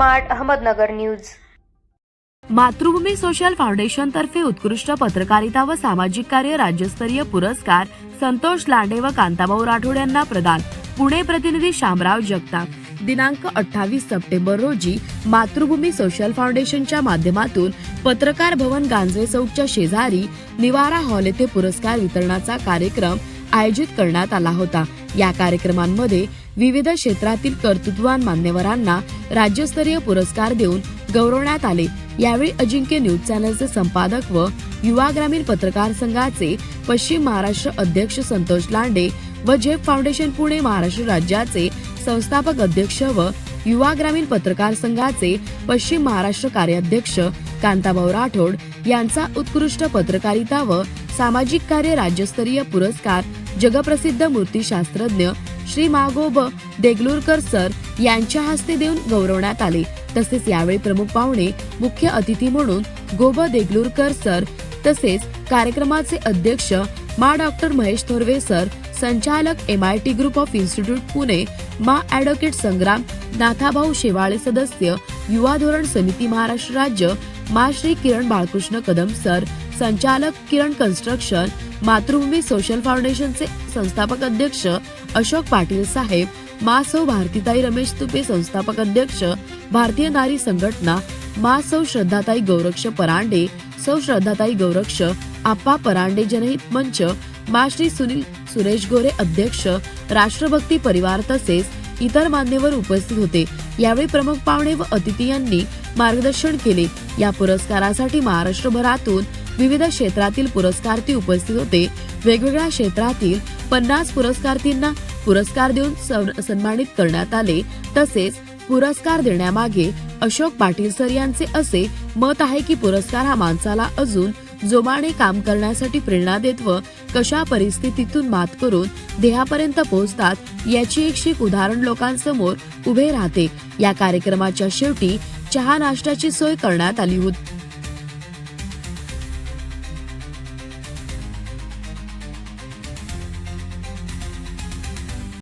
Smart Ahmednagar news. Matrubhumi social foundation तर्फे उत्कृष्ट पत्रकारिता व सामाजिक कार्य राज्यस्तरीय पुरस्कार संतोष लांडे व कांताभाऊ राठोड यांना प्रदान. पुणे प्रतिनिधी शामराव जगताप. दिनांक अठ्ठावीस सप्टेंबर रोजी मातृभूमी सोशल फाउंडेशनच्या माध्यमातून पत्रकार भवन गांजवे चौकच्या शेजारी निवारा हॉल येथे पुरस्कार वितरणाचा कार्यक्रम आयोजित करण्यात आला होता. या कार्यक्रमांमध्ये विविध क्षेत्रातील कर्तृत्ववान मान्यवरांना राज्यस्तरीय पुरस्कार देऊन गौरवण्यात आले. यावेळी अजिंक्य न्यूज चॅनलचे संपादक व युवा ग्रामीण पत्रकार संघाचे पश्चिम महाराष्ट्र अध्यक्ष संतोष लांडे व झेप फाउंडेशन पुणे महाराष्ट्र राज्याचे संस्थापक अध्यक्ष व युवा ग्रामीण पत्रकार संघाचे पश्चिम महाराष्ट्र कार्याध्यक्ष कांताभाऊ राठोड यांचा उत्कृष्ट पत्रकारिता व सामाजिक कार्य राज्यस्तरीय पुरस्कार जगप्रसिद्ध मूर्तिशास्त्रज्ञ श्री मागोब देगलूरकर सर यांच्या हस्ते देऊन गौरवण्यात आले. तसेच यावेळी प्रमुख पाहुणे मुख्य अतिथी म्हणून गोब देगलूरकर सर तसेच कार्यक्रमाचे अध्यक्ष मा डॉक्टर महेश थोरवे सर संचालक M I T group of institute Pune मा ॲडव्होकेट संग्राम नाथाभाऊ शेवाळे सदस्य युवा धोरण समिती महाराष्ट्र राज्य मा श्री किरण बाळकृष्ण कदम सर संचालक किरण कन्स्ट्रक्शन मातृभूमी सोशल फाउंडेशनचे संस्थापक अध्यक्ष अशोक पाटील साहेब मा सौ भारतीताई रमेश तुपे संस्थापक अध्यक्ष भारतीय नारी संघटना मा सौ श्रद्धाताई गौरक्ष परांडे सौ श्रद्धाताई गौरक्ष आप्पा परांडे जनहित मंच मा श्री सुनील सुरेश गोरे अध्यक्ष राष्ट्रभक्ती परिवार तसेच इतर मान्यवर उपस्थित होते. यावेळी प्रमुख पाहुणे व अतिथी यांनी मार्गदर्शन केले. या पुरस्कारासाठी महाराष्ट्रभरातून विविध क्षेत्रातील पुरस्कार्थी उपस्थित होते. वेगवेगळ्या क्षेत्रातील पन्नास पुरस्कार्थींना पुरस्कार देऊन सन्मानित करण्यात आले. तसेच पुरस्कार देण्यामागे अशोक पाटील सर यांचे असे मत आहे की पुरस्कार हा माणसाला अजून जोमाने काम करण्यासाठी प्रेरणा देत व कशा परिस्थितीतून मात करून देहापर्यंत पोहोचतात याची एक शीख उदाहरण लोकांसमोर उभे राहते. या कार्यक्रमाच्या शेवटी चहा नाश्त्याची सोय करण्यात आली होती.